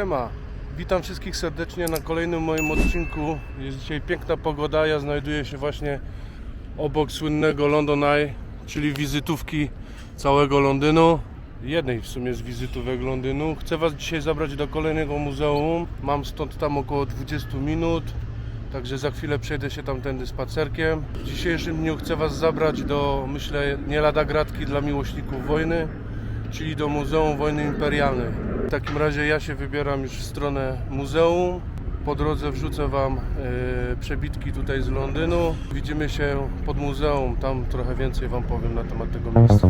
Siema, witam wszystkich serdecznie na kolejnym moim odcinku. Jest dzisiaj piękna pogoda, ja znajduję się właśnie obok słynnego London Eye, czyli wizytówki całego Londynu. Jednej w sumie z wizytówek Londynu. Chcę Was dzisiaj zabrać do kolejnego muzeum. Mam stąd tam około 20 minut. Także za chwilę przejdę się tamtędy spacerkiem. W dzisiejszym dniu chcę Was zabrać do, myślę, nie lada gratki dla miłośników wojny, czyli do Muzeum Wojny Imperialnej. W takim razie ja się wybieram już w stronę muzeum. Po drodze wrzucę Wam e, przebitki tutaj z Londynu. Widzimy się pod muzeum, tam trochę więcej Wam powiem na temat tego miejsca.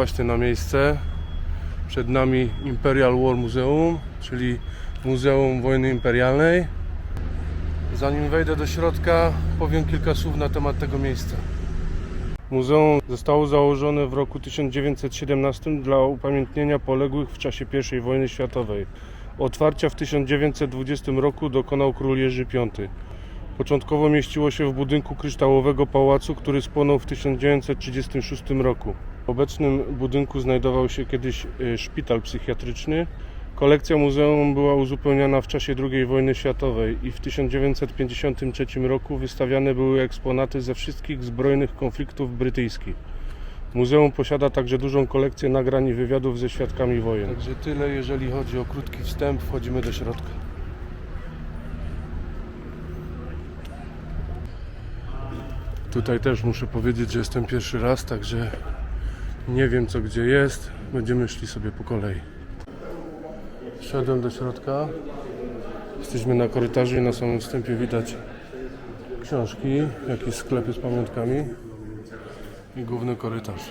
Właśnie na miejsce. Przed nami Imperial War Museum, czyli Muzeum Wojny Imperialnej. Zanim wejdę do środka, powiem kilka słów na temat tego miejsca. Muzeum zostało założone w roku 1917 dla upamiętnienia poległych w czasie I wojny światowej. Otwarcia w 1920 roku dokonał król Jerzy V. Początkowo mieściło się w budynku kryształowego pałacu, który spłonął w 1936 roku. W obecnym budynku znajdował się kiedyś e, szpital psychiatryczny. Kolekcja muzeum była uzupełniana w czasie II wojny światowej i w 1953 roku wystawiane były eksponaty ze wszystkich zbrojnych konfliktów brytyjskich. Muzeum posiada także dużą kolekcję nagrań i wywiadów ze świadkami wojen. Także tyle, jeżeli chodzi o krótki wstęp. Wchodzimy do środka. Tutaj też muszę powiedzieć, że jestem pierwszy raz, także nie wiem co gdzie jest. Będziemy szli sobie po kolei. Wszedłem do środka. Jesteśmy na korytarzu i na samym wstępie widać książki, jakieś sklepy z pamiątkami i główny korytarz.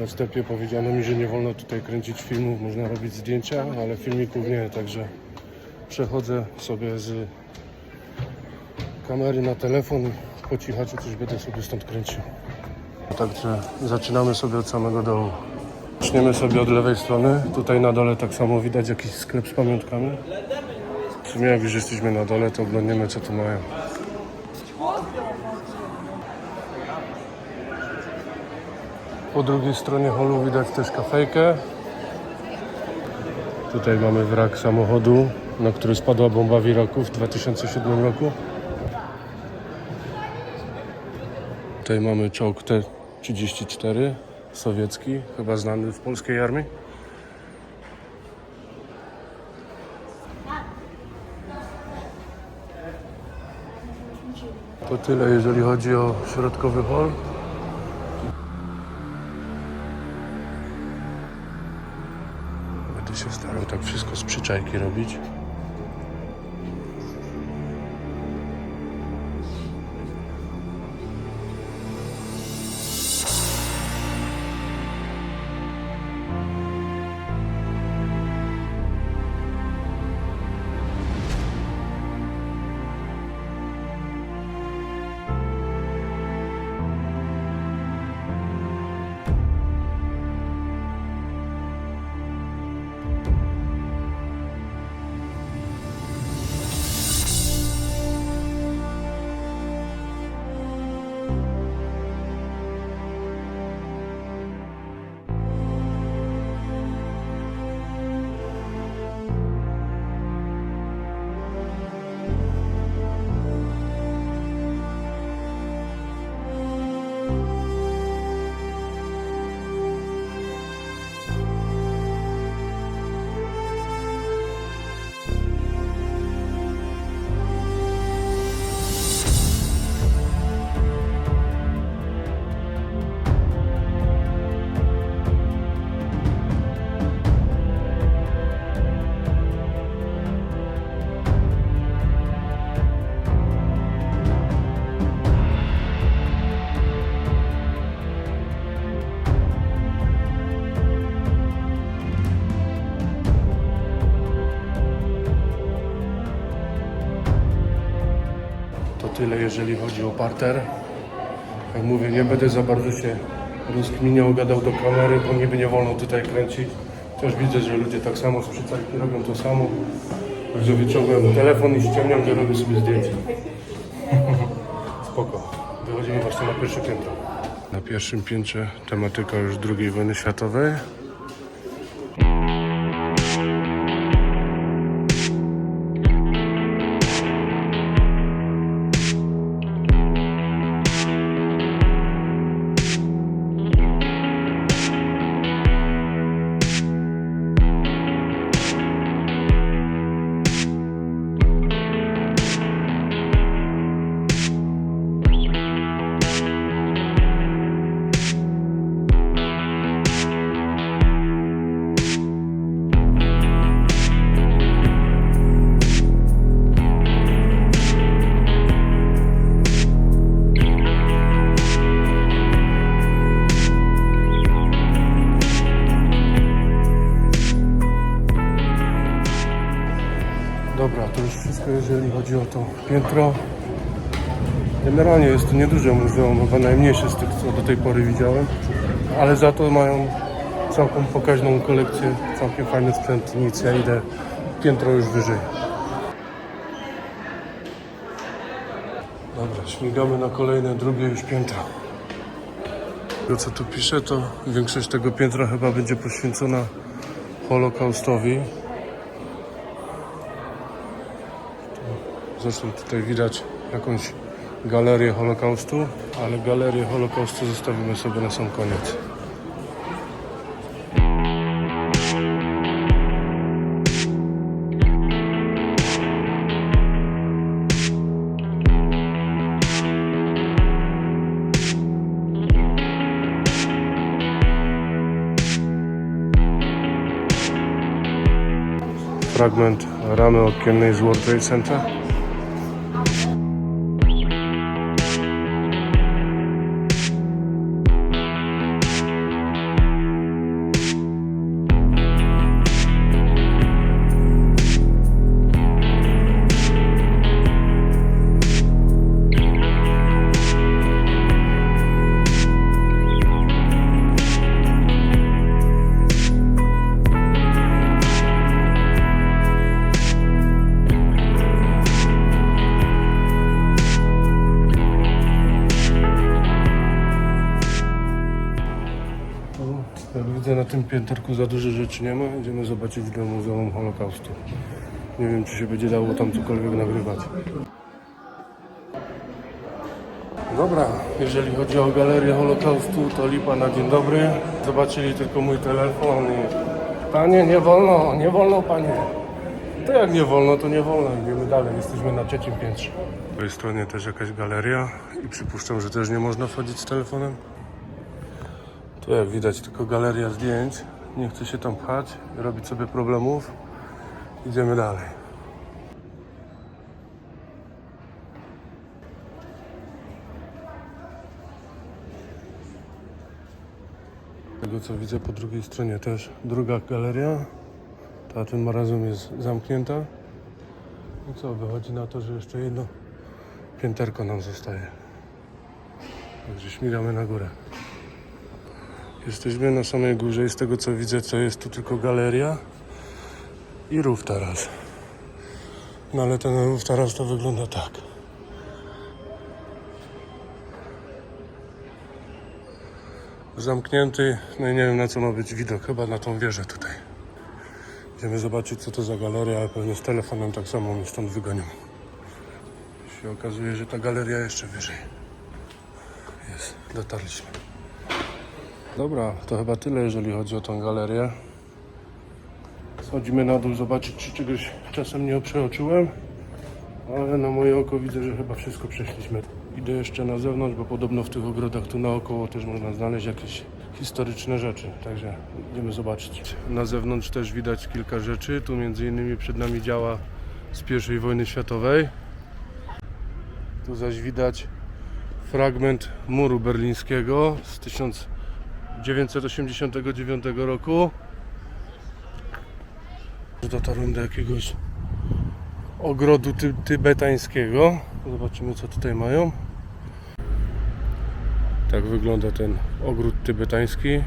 Na wstępie powiedziano mi, że nie wolno tutaj kręcić filmów, można robić zdjęcia, ale filmików nie, także przechodzę sobie z kamery na telefon i po cichaczu coś będę sobie stąd kręcił. Także zaczynamy sobie od samego dołu. Zaczniemy sobie od lewej strony. Tutaj na dole tak samo widać jakiś sklep z pamiątkami. W sumie jak już jesteśmy na dole, to oglądniemy co tu mają. Po drugiej stronie holu widać też kafejkę. Tutaj mamy wrak samochodu, na który spadła bomba w Iraku w 2007 roku. Tutaj mamy czołg T-34 sowiecki, chyba znany w polskiej armii. To tyle, jeżeli chodzi o środkowy hol. Przyczajki robić. Tyle, jeżeli chodzi o parter. Jak mówię, nie będę za bardzo się rozkminiał, gadał do kamery, bo niby nie wolno tutaj kręcić. Też widzę, że ludzie tak samo z przycalki robią to samo. Także wyciągłem telefon i ściemniam, że robię sobie zdjęcie. Spoko. Wychodzimy właśnie na pierwsze piętro. Na pierwszym piętrze tematyka już II wojny światowej. Dobra, to już wszystko, jeżeli chodzi o to piętro. Generalnie jest to nieduże muzeum, chyba najmniejsze z tych, co do tej pory widziałem, ale za to mają całkiem pokaźną kolekcję, całkiem fajny sprzęt, nic, ja idę piętro już wyżej. Dobra, śmigamy na kolejne, drugie już piętro. To co tu pisze, to większość tego piętra chyba będzie poświęcona Holokaustowi. Zresztą tutaj widać jakąś galerię Holokaustu, ale galerię Holokaustu zostawimy sobie na sam koniec. Fragment ramy okiennej z World Trade Center. Tym pięterku za dużo rzeczy nie ma. Idziemy zobaczyć do Muzeum Holokaustu. Nie wiem czy się będzie dało tam cokolwiek nagrywać. Dobra, jeżeli chodzi o galerię Holokaustu, to lipa na dzień dobry. Zobaczyli tylko mój telefon i... Panie, nie wolno, nie wolno panie. To jak nie wolno, to nie wolno. Idziemy dalej, jesteśmy na trzecim piętrze. Po tej stronie też jakaś galeria i przypuszczam, że też nie można wchodzić z telefonem. Tu jak widać tylko galeria zdjęć. Nie chcę się tam pchać, robić sobie problemów. Idziemy dalej. Tego co widzę po drugiej stronie też druga galeria. Ta tym razem jest zamknięta. I co, wychodzi na to, że jeszcze jedno pięterko nam zostaje. Także śmigamy na górę. Jesteśmy na samej górze i z tego co widzę, to jest tu tylko galeria i rów teraz. No ale ten rów teraz to wygląda tak. Zamknięty, no i nie wiem na co ma być widok, chyba na tą wieżę tutaj. Idziemy zobaczyć co to za galeria, ale pewnie z telefonem tak samo mnie stąd wygonią. Się okazuje, że ta galeria jeszcze wyżej. Jest, dotarliśmy. Dobra, to chyba tyle, jeżeli chodzi o tą galerię. Schodzimy na dół zobaczyć, czy czegoś czasem nie przeoczyłem. Ale na moje oko widzę, że chyba wszystko przeszliśmy. Idę jeszcze na zewnątrz, bo podobno w tych ogrodach tu naokoło też można znaleźć jakieś historyczne rzeczy. Także idziemy zobaczyć. Na zewnątrz też widać kilka rzeczy. Tu między innymi przed nami działa z I wojny światowej. Tu zaś widać fragment muru berlińskiego z 1989 roku. Dotarłem do jakiegoś ogrodu ty tybetańskiego. Zobaczymy co tutaj mają. Tak wygląda ten ogród tybetański.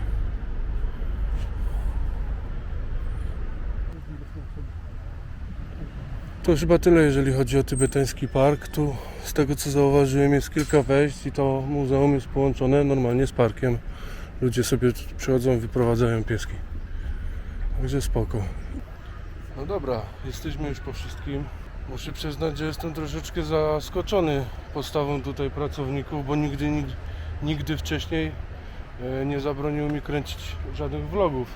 To chyba tyle, jeżeli chodzi o tybetański park. Tu z tego co zauważyłem jest kilka wejść i to muzeum jest połączone normalnie z parkiem. Ludzie sobie przychodzą, wyprowadzają pieski. Także spoko. No dobra, jesteśmy już po wszystkim. Muszę przyznać, że jestem troszeczkę zaskoczony postawą tutaj pracowników, bo nigdy, nigdy, nigdy wcześniej e, nie zabroniło mi kręcić żadnych vlogów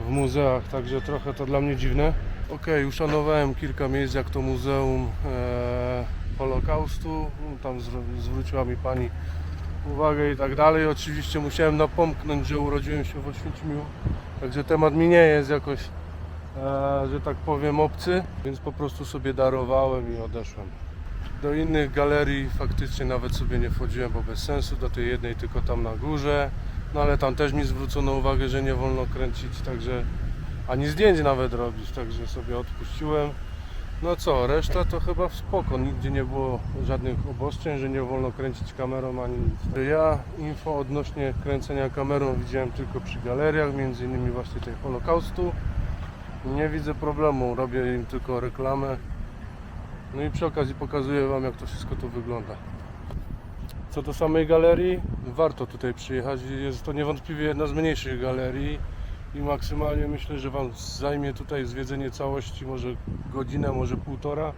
w muzeach, także trochę to dla mnie dziwne. Okej, uszanowałem kilka miejsc, jak to Muzeum e, Holokaustu. Tam zwr- zwróciła mi pani uwagę i tak dalej. Oczywiście musiałem napomknąć, że urodziłem się w Oświęcimiu, także temat mi nie jest jakoś, e, że tak powiem, obcy, więc po prostu sobie darowałem i odeszłem. Do innych galerii faktycznie nawet sobie nie wchodziłem, bo bez sensu. Do tej jednej tylko tam na górze. No ale tam też mi zwrócono uwagę, że nie wolno kręcić, także ani zdjęć nawet robić, także sobie odpuściłem. No co, reszta to chyba w spoko, nigdzie nie było żadnych obostrzeń, że nie wolno kręcić kamerą ani nic. Ja info odnośnie kręcenia kamerą widziałem tylko przy galeriach, między innymi właśnie tej Holokaustu. Nie widzę problemu, robię im tylko reklamę. No i przy okazji pokazuję Wam jak to wszystko tu wygląda. Co do samej galerii, warto tutaj przyjechać. Jest to niewątpliwie jedna z mniejszych galerii i maksymalnie myślę, że Wam zajmie tutaj zwiedzenie całości może godzinę, może półtora.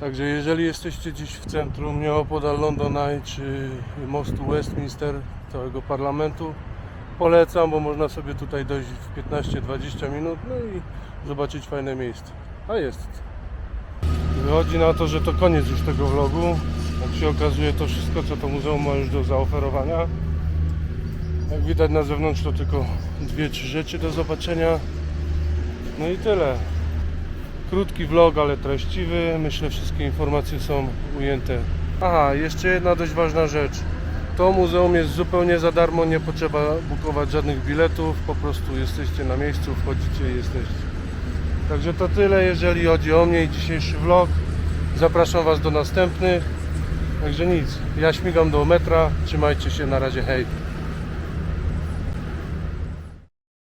Także jeżeli jesteście gdzieś w centrum, nieopodal London Eye czy mostu Westminster, całego parlamentu, polecam, bo można sobie tutaj dojść w 15-20 minut, no i zobaczyć fajne miejsce. A jest. Wychodzi na to, że to koniec już tego vlogu. Jak się okazuje, to wszystko, co to muzeum ma już do zaoferowania. Jak widać na zewnątrz, to tylko dwie, trzy rzeczy do zobaczenia. No i tyle. Krótki vlog, ale treściwy. Myślę, wszystkie informacje są ujęte. Aha, jeszcze jedna dość ważna rzecz. To muzeum jest zupełnie za darmo, nie potrzeba bukować żadnych biletów. Po prostu jesteście na miejscu, wchodzicie i jesteście. Także to tyle, jeżeli chodzi o mnie i dzisiejszy vlog. Zapraszam Was do następnych. Także nic, ja śmigam do metra. Trzymajcie się, na razie, hej.